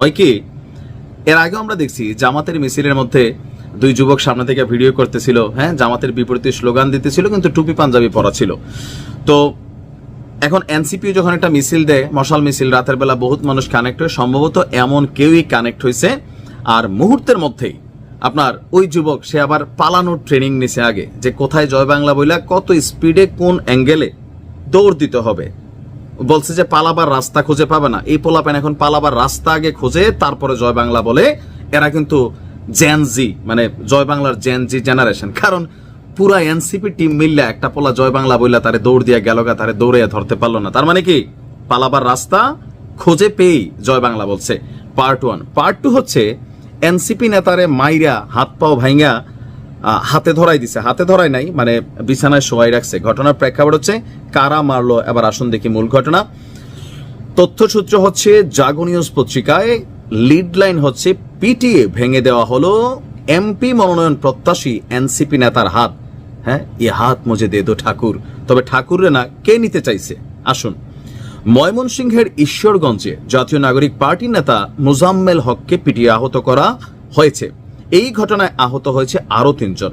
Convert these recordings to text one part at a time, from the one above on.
হয় কি, এর আগে আমরা দেখছি জামাতের মিছিলের মধ্যে দুই যুবক সামনে থেকে ভিডিও করতেছিল হ্যাঁ জামাতের বিপরীতে স্লোগান দিতেছিল, কিন্তু টুপি, পাঞ্জাবি পরা ছিল। তো এখন এনসিপি যখন একটা মিছিল দেয়, মশাল মিছিল, রাতের বেলা বহুত মানুষ কানেক্ট হয়, সম্ভবত এমন কেউই কানেক্ট হয়েছে আর মুহূর্তের মধ্যেই আপনার ওই যুবক, সে আবার পালানোর ট্রেনিং নিছে আগে, যে কোথায় জয় বাংলা বইলা কত স্পিডে কোন অ্যাঙ্গেলে দৌড় দিতে হবে। বলছে যে পালাবার রাস্তা খুঁজে পাবে না। এই পোলাপেন এখন পালাবার রাস্তা আগে খুঁজে, তারপরে জয় বাংলা বলে। এরা কিন্তু জেনজি মানে জয় বাংলার জেনজি জেনারেশন কারণ পুরা এনসিপি টিম মিললে একটা পোলা জয় বাংলা বইলা তারে দৌড় দিয়া গেল গা, তারে দৌড়ে ধরতে পারল না। তার মানে কি? পালাবার রাস্তা খুঁজে পেয়েই জয় বাংলা বলছে। পার্ট ওয়ান পার্ট টু হচ্ছে এনসিপি নেতারে মাইরা হাত পাও ভাইঙ্গা হাতে ধরাই দিছে। হাতে ধরাই নাই মানে বিছানায় শোয়াই রাখছে। ঘটনার প্রেক্ষাপট হচ্ছে কারা মারলো, এবার আসুন দেখি মূল ঘটনা। তথ্যসূত্র হচ্ছে, জাগো নিউজ পত্রিকায় লিড লাইন হচ্ছে, পিটিএ ভেঙে দেওয়া হলো এমপি মনোনয়ন প্রত্যাশী এনসিপি নেতার হাত। হ্যাঁ এ হাত মজে দে দো ঠাকুর। তবে ঠাকুরে না, কে নিতে চাইছে? আসুন। ময়মনসিংহের ঈশ্বরগঞ্জে জাতীয় নাগরিক পার্টির নেতা মুজাম্মেল হককে পিটিয়ে আহত করা হয়েছে। এই ঘটনায় আহত হয়েছে আরও তিনজন।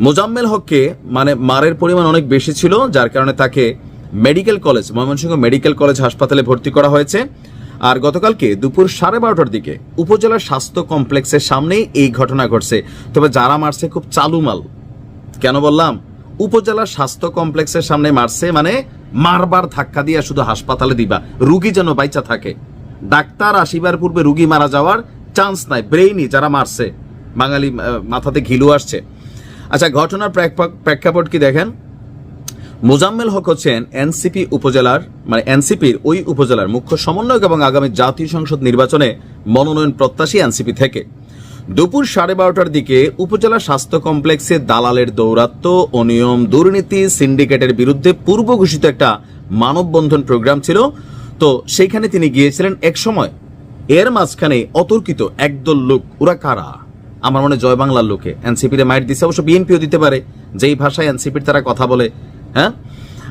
মোজাম্মেল হককে মানে মারের পরিমাণ অনেক বেশি ছিল, যার কারণে তাকে medical college, Mymensingh medical college হাসপাতালে ভর্তি করা হয়েছে। আর গতকালকে দুপুর সাড়ে বারোটার দিকে উপজেলা স্বাস্থ্য কমপ্লেক্সের সামনেই এই ঘটনা ঘটছে। তবে যারা মারছে, খুব চালু মাল। কেন বললাম? উপজেলা স্বাস্থ্য কমপ্লেক্সের সামনে মারছে মানে মারবার ধাক্কা দিয়ে শুধু হাসপাতালে দিবা। রুগী যেন বাইচা থাকে। ডাক্তার আসিবার পূর্বে রুগী মারা যাওয়ার চান্স নাই ব্রেইনই যারা মারছে। বাঙালি মাথাতে ঘিলু আসছে। আচ্ছা ঘটনার প্রেক্ষা- প্রেক্ষাপট কি দেখেন? মোজাম্মেল হক হচ্ছেন এনসিপি উপজেলার মানে এনসিপির ওই উপজেলার মুখ্য সমন্বয়ক এবং আগামী জাতীয় সংসদ নির্বাচনে মনোনয়ন প্রত্যাশী এনসিপি থেকে। দুপুর সাড়ে বারোটার দিকে উপজেলা স্বাস্থ্য কমপ্লেক্সে দালালের দৌরাত্ম অনিয়ম দুর্নীতি সিন্ডিকেটের বিরুদ্ধে পূর্ব ঘোষিত একটা মানববন্ধন প্রোগ্রাম ছিল। তো সেইখানে তিনি গিয়েছিলেন এক সময় এর মাঝখানে অতর্কিত একদল লোক, ওরা কারা? আমার মনে জয় বাংলার লোকে। এনসিপির মাইট দিছে, অবশ্য বিএনপিও দিতে পারে। যেই ভাষায় এনসিপির তারা কথা বলে হ্যাঁ?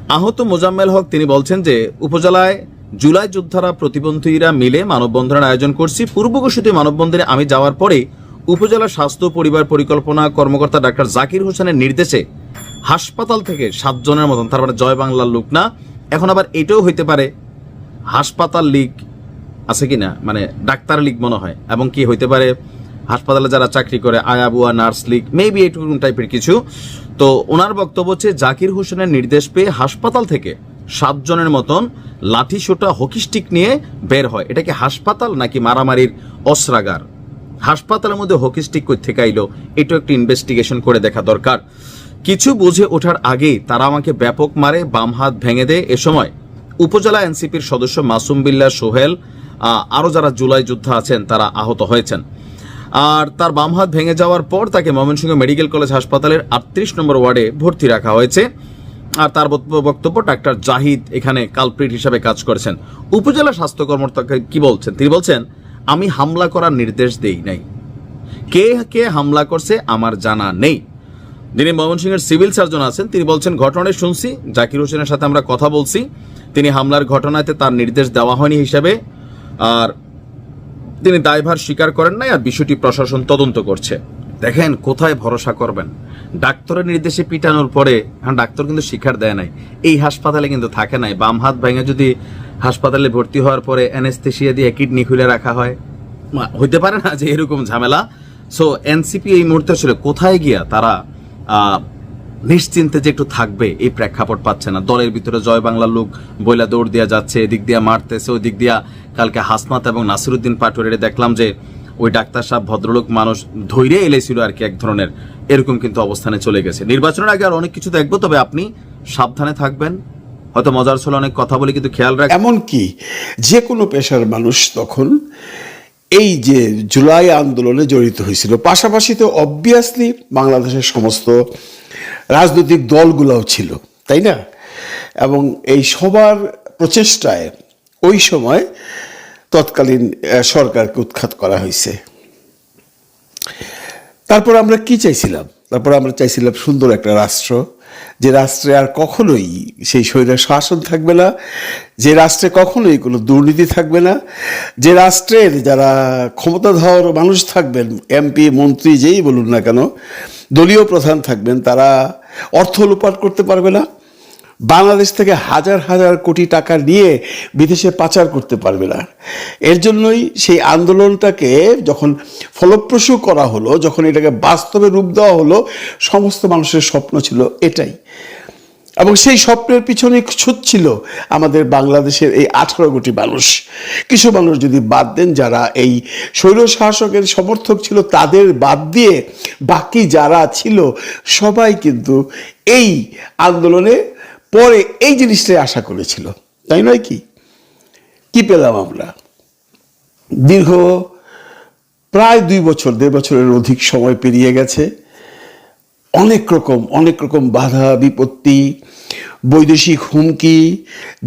আহত মোজাম্মেল হক, তিনি বলছেন যে, উপজেলায় জুলাই যোদ্ধারা, প্রতিবন্ধীরা মিলে মানববন্ধনের আয়োজন করছি। পূর্ব ঘোষিত মানববন্ধনে আমি যাওয়ার পরে উপজেলা স্বাস্থ্য পরিবার পরিকল্পনা কর্মকর্তা ডাক্তার জাকির হোসেনের নির্দেশে হাসপাতাল থেকে সাতজনের মতন, তার মানে জয় বাংলার লোক না, এখন আবার এটাও হইতে পারে। হাসপাতাল লীগ আছে কি না মানে ডাক্তার লীগ মনে হয়। এবং কি হইতে পারে? হাসপাতালে যারা চাকরি করে, আয়াবুয়া, নার্স লীগ মেবি এইটুকু টাইপের কিছু। তো ওনার বক্তব্য হচ্ছে, জাকির হোসেনের নির্দেশ পেয়ে হাসপাতাল থেকে সাতজনের মতন লাঠি সোটা হকি স্টিক নিয়ে বের হয়। এটা কি হাসপাতাল নাকি মারামারির অস্ত্রাগার? হাসপাতালের মধ্যে হকি স্টিক কই থেকে আইলো? এটাও একটু ইনভেস্টিগেশন করে দেখা দরকার। কিছু বুঝে ওঠার আগেই তারা আমাকে ব্যাপক মারে, বাম হাত ভেঙে দেয়। এ সময় উপজেলা এনসিপির সদস্য মাসুম বিল্লাহ সোহেল আরও যারা জুলাই যোদ্ধা আছেন তারা আহত হয়েছেন। আর তার বাম হাত ভেঙে যাওয়ার পর তাকে ময়মনসিংহ মেডিকেল কলেজ হাসপাতালের আটত্রিশ নম্বর ওয়ার্ডে ভর্তি রাখা হয়েছে। আর তার বক্তব্য- ডাক্তার জাহিদ এখানে কালপ্রিট হিসাবে কাজ করেছেন। উপজেলা স্বাস্থ্য কর্মকর্তা কি বলছেন? তিনি বলছেন, আমি হামলা করার নির্দেশ দেই নাই। কে কে হামলা করছে আমার জানা নেই। যিনি ময়মনসিংহের সিভিল সার্জন আছেন, তিনি বলছেন ঘটনায় শুনছি। জাকির হোসেনের সাথে আমরা কথা বলছি। তিনি হামলার ঘটনাতে তার নির্দেশ দেওয়া হয়নি হিসাবে। আর তিনি দায়ভার স্বীকার করেন নাই আর বিষয়টি প্রশাসন তদন্ত করছে। দেখেন, কোথায় ভরসা করবেন? ডাক্তারের নির্দেশে পিটানোর পরে হ্যাঁ ডাক্তার কিন্তু স্বীকার দেয় নাই। এই হাসপাতালে কিন্তু থাকে নাই। বাম হাত ভেঙে যদি হাসপাতালে ভর্তি হওয়ার পরে অ্যানেস্থেশিয়া দিয়ে কিডনি খুলে রাখা হয় হইতে পারে না যে এরকম ঝামেলা। সো এনসিপি এই মুহূর্তে আসলে কোথায় গিয়া তারা নিশ্চিন্তে যে একটু থাকবে, এই প্রেক্ষাপট পাচ্ছে না। দলের ভিতরে জয় বাংলার লোক বইলা দৌড় দিয়া যাচ্ছে, এদিক দিয়া মারতেছে ওই দিক দিয়া কালকে হাসনাত এবং নাসিরুদ্দিন পাটোয়ারিরে দেখলাম যে ওই ডাক্তার সাহেব ভদ্রলোক মানুষ ধৈর্য এলেছিল আর কি এক ধরনের। এরকম কিন্তু অবস্থানে চলে গেছে। নির্বাচনের আগে আর অনেক কিছু দেখব, তবে আপনি সাবধানে থাকবেন। হয়তো মজার ছিল অনেক কথা বলে, কিন্তু খেয়াল রাখবেন এমনকি যে কোনো পেশার মানুষ তখন এই যে জুলাই আন্দোলনে জড়িত হয়েছিল, পাশাপাশি তো অবভিয়াসলি বাংলাদেশের সমস্ত রাজনৈতিক দলগুলোও ছিল, তাই না? এবং এই সবার প্রচেষ্টায় ওই সময় তৎকালীন সরকারকে উৎখাত করা হয়েছে। তারপর আমরা কি চাইছিলাম? তারপর আমরা চাইছিলাম সুন্দর একটা রাষ্ট্র, যে রাষ্ট্রে আর কখনোই সেই স্বৈর শাসন থাকবে না যে রাষ্ট্রে কখনোই কোনো দুর্নীতি থাকবে না, যে রাষ্ট্রের যারা ক্ষমতাধর মানুষ থাকবেন এমপি মন্ত্রী যেই বলুন না কেন, দলীয় প্রধান থাকবেন, তারা অর্থ লোপাট করতে পারবে না, বাংলাদেশ থেকে হাজার হাজার কোটি টাকা নিয়ে বিদেশে পাচার করতে পারবে না। এর জন্যই সেই আন্দোলনটাকে যখন ফলপ্রসূ করা হলো, যখন এটাকে বাস্তবে রূপ দেওয়া হলো, সমস্ত মানুষের স্বপ্ন ছিল এটাই। এবং সেই স্বপ্নের পিছনে ছুটছিল আমাদের বাংলাদেশের এই আঠারো কোটি মানুষ। কিছু মানুষ যদি বাদ দেন, যারা এই স্বৈর শাসকের সমর্থক ছিল, তাদের বাদ দিয়ে বাকি যারা ছিল, সবাই কিন্তু এই আন্দোলনে পরে এই জিনিসটাই আশা করেছিল। তাই নয় কি? কি পেলাম আমরা? দীর্ঘ প্রায় দুই বছর, দেড় বছরের অধিক সময় পেরিয়ে গেছে। অনেক রকম অনেক রকম বাধা, বিপত্তি, বৈদেশিক হুমকি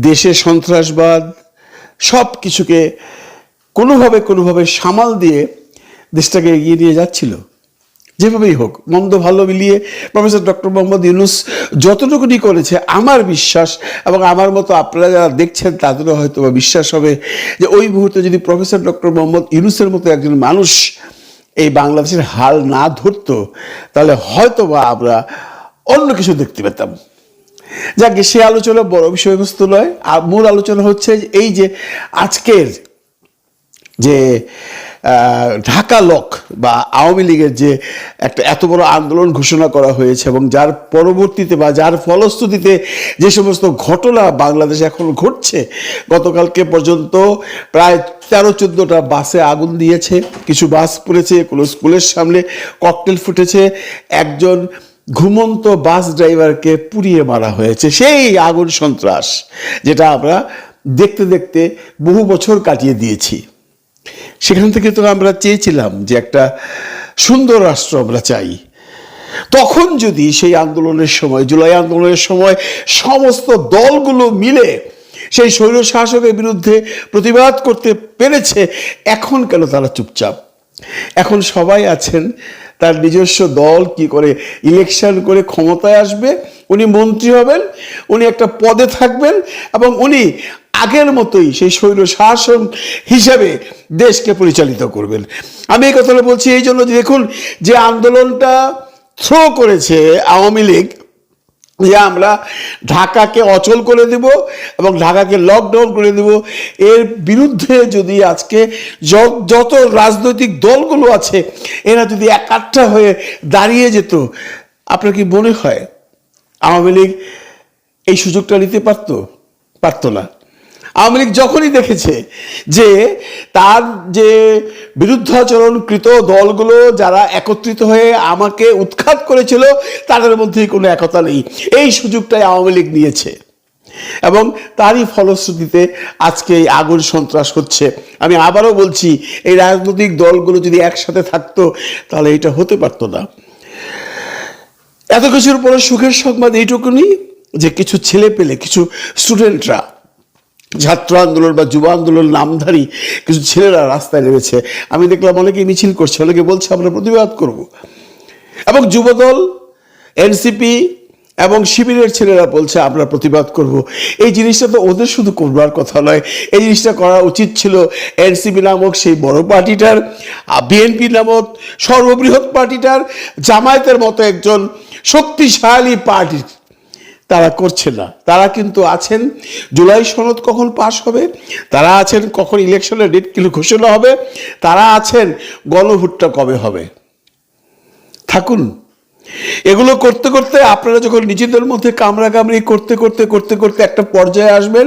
দেশে সন্ত্রাসবাদ সব কিছুকে কোনোভাবে কোনোভাবে সামাল দিয়ে দেশটাকে এগিয়ে নিয়ে যাচ্ছিল। যেভাবেই হোক, মন্দ ভালো মিলিয়ে প্রফেসর ডক্টর মোহাম্মদ ইউনুস যতটুকুনি করেছে, আমার বিশ্বাস এবং আমার মতো আপনারা যারা দেখছেন, তাদেরও হয়তো বিশ্বাস হবে যে ওই মুহূর্তে যদি প্রফেসর ডক্টর মোহাম্মদ ইউনুসের মতো একজন মানুষ এই বাংলাদেশের হাল না ধরত, তাহলে হয়তো বা আমরা অন্য কিছু দেখতে পেতাম। যাকে, সে আলোচনা বড় বিষয়বস্তু নয়। আর মূল আলোচনা হচ্ছে এই যে আজকের যে ঢাকা লক বা আওয়ামী লীগের যে একটা এত বড় আন্দোলন ঘোষণা করা হয়েছে এবং যার পরবর্তীতে বা যার ফলশ্রুতিতে যে সমস্ত ঘটনা বাংলাদেশে এখন ঘটছে, গতকালকে পর্যন্ত প্রায় তেরো চোদ্দোটা বাসে আগুন দিয়েছে, কিছু বাস পড়েছে, কোনো স্কুলের সামনে ককটেল ফুটেছে, একজন ঘুমন্ত বাস ড্রাইভারকে পুড়িয়ে মারা হয়েছে। সেই আগুন সন্ত্রাস যেটা আমরা দেখতে দেখতে বহু বছর কাটিয়ে দিয়েছি। সেখান থেকে তো আমরা চেয়েছিলাম যে একটা সুন্দর রাষ্ট্র আমরা চাই। তখন যদি সেই আন্দোলনের সময়, জুলাই আন্দোলনের সময় সমস্ত দলগুলো মিলে সেই শৈল শাসকের বিরুদ্ধে প্রতিবাদ করতে পেরেছে, এখন কেন তারা চুপচাপ? এখন সবাই আছেন তার নিজস্ব দল কি করে ইলেকশন করে ক্ষমতায় আসবে, উনি মন্ত্রী হবেন, উনি একটা পদে থাকবেন এবং উনি আগের মতোই সেই শৈল শাসন হিসাবে দেশকে পরিচালিত করবেন। আমি এই কথাটা বলছি এই জন্য দেখুন, যে আন্দোলনটা থ্রো করেছে আওয়ামী লীগ যে আমরা ঢাকাকে অচল করে দেব এবং ঢাকাকে লকডাউন করে দেব, এর বিরুদ্ধে যদি আজকে যত রাজনৈতিক দলগুলো আছে, এরা যদি একাট্টা হয়ে দাঁড়িয়ে যেত, আপনার কি মনে হয় আওয়ামী লীগ এই সুযোগটা নিতে পারত? পারত না। আওয়ামী লীগ যখনই দেখেছে যে তার যে বিরুদ্ধাচরণকৃত দলগুলো যারা একত্রিত হয়ে আমাকে উৎখাত করেছিল, তাদের মধ্যেই কোনো একতা নেই। এই সুযোগটাই আওয়ামী লীগ নিয়েছে। এবং তারই ফলশ্রুতিতে আজকে এই আগুন সন্ত্রাস হচ্ছে। আমি আবারও বলছি, এই রাজনৈতিক দলগুলো যদি একসাথে থাকতো, তাহলে এটা হতে পারতো না। এত কিছুর পরে সুখের সংবাদ এইটুকুনি যে কিছু ছেলে পেলে, কিছু স্টুডেন্টরা ছাত্র আন্দোলন বা যুব আন্দোলন নামধারী কিছু ছেলেরা রাস্তায় নেমেছে। আমি দেখলাম অনেকে মিছিল করছে, অনেকে বলছে, আমরা প্রতিবাদ করব। এবং যুবদল, এনসিপি এবং শিবিরের ছেলেরা বলছে, আমরা প্রতিবাদ করব। এই জিনিসটা তো ওদের শুধু করবার কথা নয়। এই জিনিসটা করা উচিত ছিল এনসিপি নামক সেই বড় পার্টিটার বিএনপি নামক সর্ববৃহৎ পার্টিটার জামায়াতের মতো একজন শক্তিশালী পার্টির তারা করছে না। তারা কিন্তু আছেন, জুলাই সনদ কখন পাশ হবে, তারা আছেন কখন ইলেকশনের ডেট ঘোষণা হবে, তারা আছেন গণভোটটা কবে হবে। থাকুন, এগুলো করতে করতে আপনারা যখন নিজেদের মধ্যে কামড়াকামড়ি করতে করতে করতে করতে একটা পর্যায়ে আসবেন,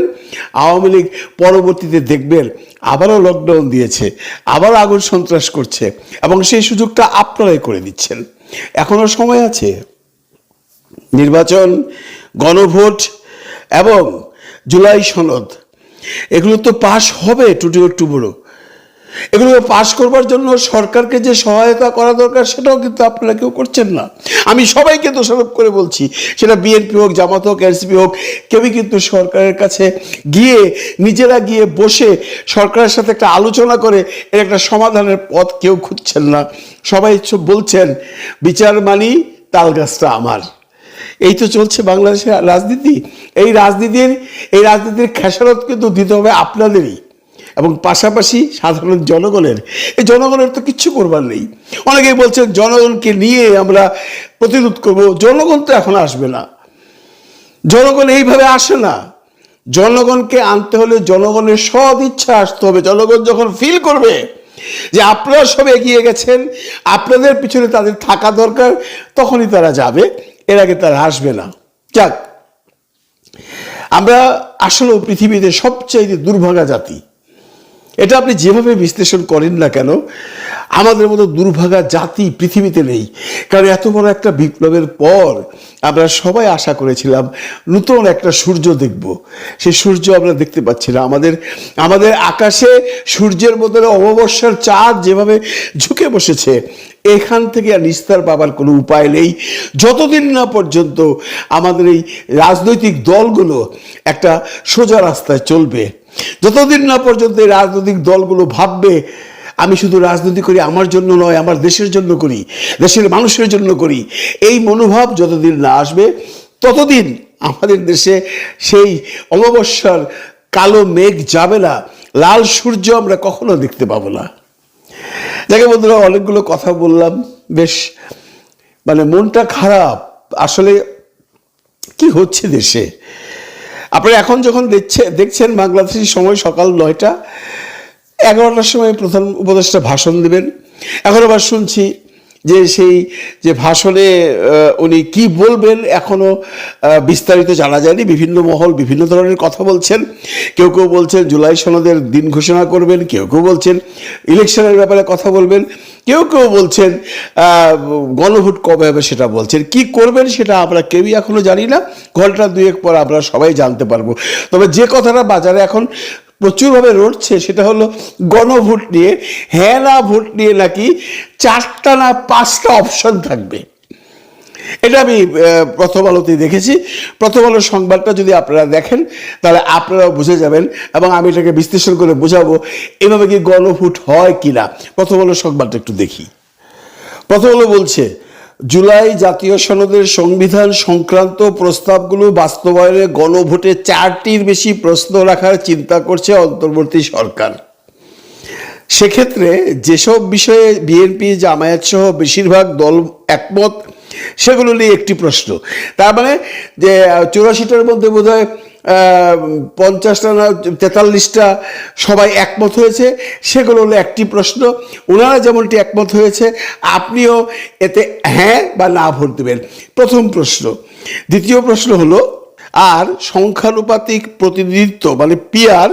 আওয়ামী লীগ পরবর্তীতে দেখবেন আবারও লকডাউন দিয়েছে আবার আগুন সন্ত্রাস করছে এবং সেই সুযোগটা আপনারাই করে দিচ্ছেন। এখনও সময় আছে। নির্বাচন গণভোট এবং জুলাই সনদ, এগুলো তো পাশ হবে টুটিও টুবুরো এগুলো পাশ করবার জন্য সরকারকে যে সহায়তা করা দরকার সেটাও কিন্তু আপনারা কেউ করছেন না। আমি সবাইকে দোষারোপ করে বলছি, সেটা বিএনপি হোক, জামাত হোক এনসিপি হোক, কেউই কিন্তু সরকারের কাছে গিয়ে, নিজেরা গিয়ে বসে সরকারের সাথে একটা আলোচনা করে, এর একটা সমাধানের পথ কেউ খুঁজছেন না। সবাই বলছেন, বিচার মানি তাল গাছটা আমার। এই তো চলছে বাংলাদেশের রাজনীতি। এই রাজনীতির এই রাজনীতির খেসারত কিন্তু দিতে হবে আপনাদেরই। এবং পাশাপাশি সাধারণ জনগণের। এই জনগণের তো কিচ্ছু করবার নেই। অনেকেই বলছেন, জনগণকে নিয়ে আমরা প্রতিরোধ করব। জনগণ তো এখন আসবে না। জনগণ এইভাবে আসে না। জনগণকে আনতে হলে জনগণের সদ ইচ্ছা আসতে হবে। জনগণ যখন ফিল করবে যে আপনারা সব এগিয়ে গেছেন, আপনাদের পিছনে তাদের থাকা দরকার, তখনই তারা যাবে। এর আগে তারা আসবে না। যাক আমরা আসলেও পৃথিবীতে সবচাইতে দুর্ভাগা জাতি। এটা আপনি যেভাবে বিশ্লেষণ করেন না কেন, আমাদের মতো দুর্ভাগা জাতি পৃথিবীতে নেই। কারণ এত বড় একটা বিপ্লবের পর আমরা সবাই আশা করেছিলাম নতুন একটা সূর্য দেখব। সেই সূর্য আমরা দেখতে পাচ্ছি না। আমাদের আমাদের আকাশে সূর্যের মধ্যে অমাবস্যার চাঁদ যেভাবে ঝুঁকে বসেছে, এখান থেকে আর নিস্তার পাবার কোনো উপায় নেই। যতদিন না পর্যন্ত আমাদের এই রাজনৈতিক দলগুলো একটা সোজা রাস্তায় চলবে যতদিন না পর্যন্ত এই রাজনৈতিক দলগুলো ভাববে, আমি শুধু রাজনীতি করি আমার জন্য নয়, আমার দেশের জন্য করি, দেশের মানুষের জন্য করি, এই মনোভাব যতদিন না আসবে, ততদিন আমাদের দেশে সেই অমাবস্যার কালো মেঘ যাবে না, লাল সূর্য আমরা কখনো দেখতে পাবো না। যাকে বন্ধুরা, অনেকগুলো কথা বললাম, বেশ মানে মনটা খারাপ। আসলে কি হচ্ছে দেশে? আপনারা এখন যখন দেখছে, দেখছেন বাংলাদেশের সময় সকাল নয়টা, এগারোটার সময় প্রধান উপদেষ্টা ভাষণ দেবেন। এখন আবার শুনছি যে সেই যে ভাষণে উনি কি বলবেন এখনও আহ, বিস্তারিত জানা যায়নি। বিভিন্ন মহল বিভিন্ন ধরনের কথা বলছেন। কেউ কেউ বলছেন জুলাই সনদের দিন ঘোষণা করবেন কেউ কেউ বলছেন ইলেকশনের ব্যাপারে কথা বলবেন কেউ কেউ বলছেন গণভোট কবে হবে সেটা বলছেন। কি করবেন সেটা আমরা কেউই এখনও জানি না। ঘণ্টা দুয়েক পর আমরা সবাই জানতে পারব। তবে যে কথাটা বাজারে এখন প্রচুরভাবে রটছে, সেটা হলো গণভোট নিয়ে হ্যাঁ না ভোট নিয়ে নাকি চারটা না পাঁচটা অপশন থাকবে। এটা আমি প্রথম আলোতেই দেখেছি। প্রথম আলোর সংবাদটা যদি আপনারা দেখেন, তাহলে আপনারাও বুঝে যাবেন এবং আমি এটাকে বিশ্লেষণ করে বোঝাবো এভাবে কি গণভোট হয় কি না প্রথম আলোর সংবাদটা একটু দেখি। প্রথম আলো বলছে জুলাই জাতীয় সনদের সংবিধান সংক্রান্ত প্রস্তাবগুলো বাস্তবায়নে গণভোটে চারটির বেশি প্রশ্ন রাখার চিন্তা করছে অন্তর্বর্তী সরকার। সেক্ষেত্রে যেসব বিষয়ে বিএনপি জামায়াত সহ বেশিরভাগ দল একমত, সেগুলো নিয়ে একটি প্রশ্ন। তার মানে যে চুরাশিটার মধ্যে বোধ হয় পঞ্চাশটা না, তেতাল্লিশটা সবাই একমত হয়েছে, সেগুলো হলো একটি প্রশ্ন। ওনারা যেমনটি একমত হয়েছে, আপনিও এতে হ্যাঁ বা না ভোট দেবেন। প্রথম প্রশ্ন। দ্বিতীয় প্রশ্ন হলো, আর সংখ্যানুপাতিক প্রতিনিধিত্ব মানে পিয়ার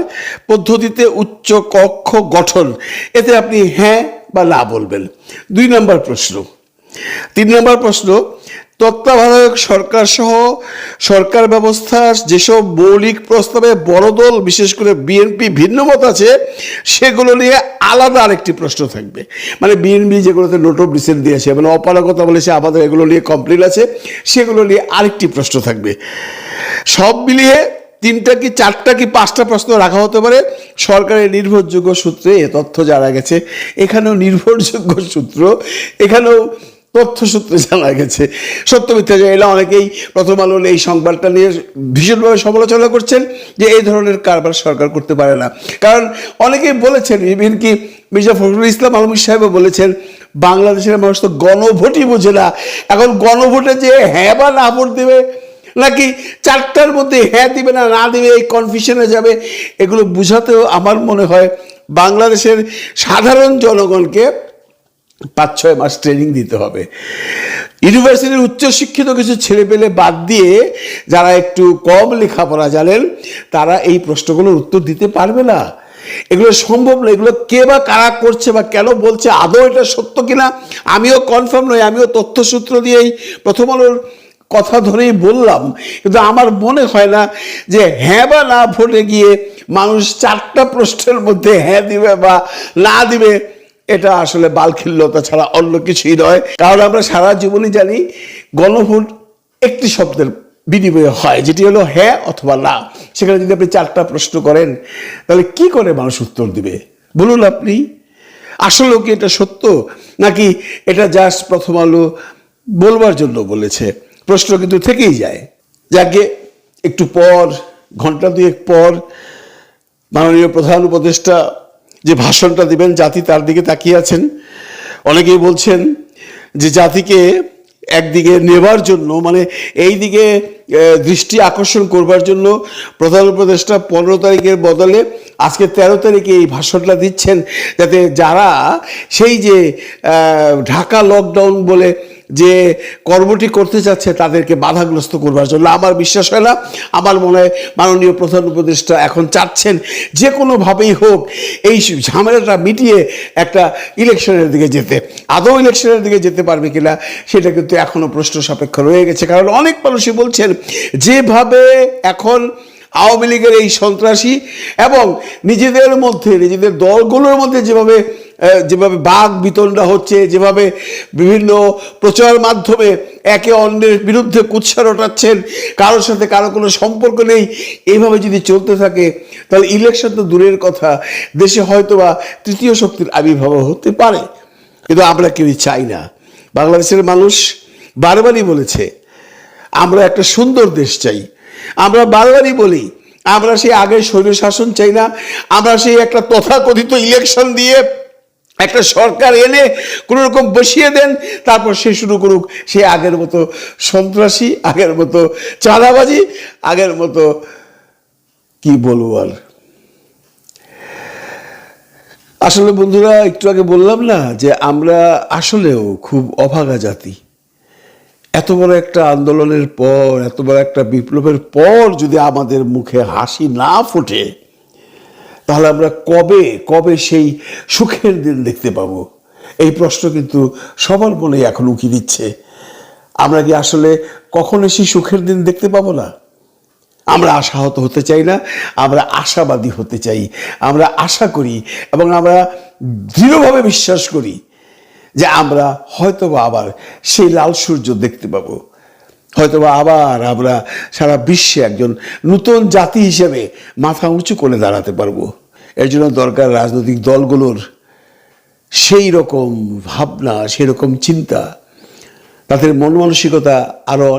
পদ্ধতিতে উচ্চ কক্ষ গঠন, এতে আপনি হ্যাঁ বা না বলবেন। দুই নম্বর প্রশ্ন। তিন নম্বর প্রশ্ন তত্ত্বাবধায়ক সরকার সহ সরকার ব্যবস্থার যেসব মৌলিক প্রস্তাবে বড় দল, বিশেষ করে বিএনপি ভিন্নমত আছে, সেগুলো নিয়ে আলাদা আরেকটি প্রশ্ন থাকবে। মানে বিএনপি যেগুলোতে নোট অফ ডিসেন্ট দিয়েছে মানে অপারগতা বলেছে, আমাদের এগুলো নিয়ে কমপ্লেন আছে, সেগুলো নিয়ে আরেকটি প্রশ্ন থাকবে। সব মিলিয়ে তিনটা কি, চারটা কি, পাঁচটা প্রশ্ন রাখা হতে পারে। সরকারের নির্ভরযোগ্য সূত্রে এ তথ্য জানা গেছে। এখানেও নির্ভরযোগ্য সূত্র, এখানেও তথ্য সূত্রে জানা গেছে। সত্য মিথ্যা জায়গা অনেকেই প্রথম আলোর এই সংবাদটা নিয়ে ভীষণভাবে সমালোচনা করছেন যে এই ধরনের কারবার সরকার করতে পারে না। কারণ অনেকেই বলেছেন ইভেন কি মির্জা ফখরুল ইসলাম আলমী সাহেবও বলেছেন, বাংলাদেশের মানুষ তো গণভোটই বোঝে না। এখন গণভোটে যে হ্যাঁ বা না ভোট দেবে, নাকি চারটার মধ্যে হ্যাঁ দিবে না না দিবে, এই কনফিউশনে যাবে, এগুলো বুঝাতেও আমার মনে হয় বাংলাদেশের সাধারণ জনগণকে পাঁচ ছয় মাস ট্রেনিং দিতে হবে। ইউনিভার্সিটির উচ্চশিক্ষিত কিছু ছেলে পেলে বাদ দিয়ে যারা একটু কম লেখাপড়া জানেন, তারা এই প্রশ্নগুলোর উত্তর দিতে পারবে না। এগুলো সম্ভব না এগুলো কে বা কারা করছে বা কেন বলছে, আদৌ এটা সত্য কিনা, আমিও কনফার্ম নই, আমিও তথ্যসূত্র দিয়েই প্রথম আলোর কথা ধরেই বললাম। কিন্তু আমার মনে হয় না যে হ্যাঁ বা না ভোটে গিয়ে মানুষ চারটা প্রশ্নের মধ্যে হ্যাঁ দিবে বা না দিবে এটা আসলে বালখিল্যতা ছাড়া অন্য কিছুই নয়। কারণ আমরা সারা জীবনই জানি গণভোট একটি শব্দের বিনিময়ে হয়, যেটি হলো হ্যাঁ অথবা না। সেখানে যদি আপনি চারটা প্রশ্ন করেন, তাহলে কি করে মানুষ উত্তর দিবে? বলুন আপনি। আসলেও কি এটা সত্য? নাকি এটা জাস্ট প্রথম আলো বলবার জন্য বলেছে? প্রশ্ন কিন্তু থেকেই যায়। যাকে, একটু পর ঘণ্টা দুয়েক পর মাননীয় প্রধান উপদেষ্টা যে ভাষণটা দিবেন, জাতি তার দিকে তাকিয়ে আছেন। অনেকেই বলছেন যে জাতিকে একদিকে নেবার জন্য মানে এই দিকে দৃষ্টি আকর্ষণ করবার জন্য প্রধান উপদেষ্টা পনেরো তারিখের বদলে আজকে তেরো তারিখে এই ভাষণটা দিচ্ছেন, যাতে যারা সেই যে ঢাকা লকডাউন বলে যে কর্মটি করতে চাচ্ছে তাদেরকে বাধাগ্রস্ত করবার জন্য। আমার বিশ্বাস হয় না, আমার মনে হয় মাননীয় প্রধান উপদেষ্টা এখন চাচ্ছেন যে কোনোভাবেই হোক এই ঝামেলাটা মিটিয়ে একটা ইলেকশনের দিকে যেতে। আদৌ ইলেকশনের দিকে যেতে পারবে কিনা সেটা কিন্তু এখনও প্রশ্ন সাপেক্ষ রয়ে গেছে। কারণ অনেক মানুষই বলছেন, যেভাবে এখন আওয়ামী লীগের এই সন্ত্রাসী এবং নিজেদের মধ্যে, নিজেদের দলগুলোর মধ্যে যেভাবে যেভাবে বাঘ বিতণ্ডা হচ্ছে, যেভাবে বিভিন্ন প্রচার মাধ্যমে একে অন্যের বিরুদ্ধে কুৎসা রটাচ্ছেন, কারোর সাথে কারও কোনো সম্পর্ক নেই এইভাবে যদি চলতে থাকে, তাহলে ইলেকশন তো দূরের কথা, দেশে হয়তোবা তৃতীয় শক্তির আবির্ভাব হতে পারে, কিন্তু আমরা কেউই চাই না। বাংলাদেশের মানুষ বারবারই বলেছে, আমরা একটা সুন্দর দেশ চাই, আমরা বারবারই বলি, আমরা সেই আগে স্বৈর শাসন চাই না, আমরা সেই একটা তথাকথিত ইলেকশন দিয়ে একটা সরকার এনে কোনো রকম বসিয়ে দেন, তারপর সে শুরু করুক সে আগের মতো সন্ত্রাসী, আগের মতো চাঁদাবাজি, আগের মতো কি বলব আর? আসলে বন্ধুরা, একটু আগে বললাম না যে আমরা আসলেও খুব অভাগা জাতি। এত বড় একটা আন্দোলনের পর, এত বড় একটা বিপ্লবের পর যদি আমাদের মুখে হাসি না ফোটে তাহলে আমরা কবে কবে সেই সুখের দিন দেখতে পাবো? এই প্রশ্ন কিন্তু সবার মনে এখন উঁকি দিচ্ছে। আমরা কি আসলে কখনো সেই সুখের দিন দেখতে পাবো না? আমরা আশাহত হতে চাই না, আমরা আশাবাদী হতে চাই। আমরা আশা করি এবং আমরা দৃঢ়ভাবে বিশ্বাস করি যে আমরা হয়তোবা আবার সেই লাল সূর্য দেখতে পাবো। হয়তোবা আবার আমরা সারা বিশ্বে একজন নতুন জাতি হিসেবে মাথা উঁচু করে দাঁড়াতে পারব। এর জন্য দরকার রাজনৈতিক দলগুলোর সেই রকম ভাবনা, সেই রকম চিন্তা। তাদের মন মানসিকতা আরও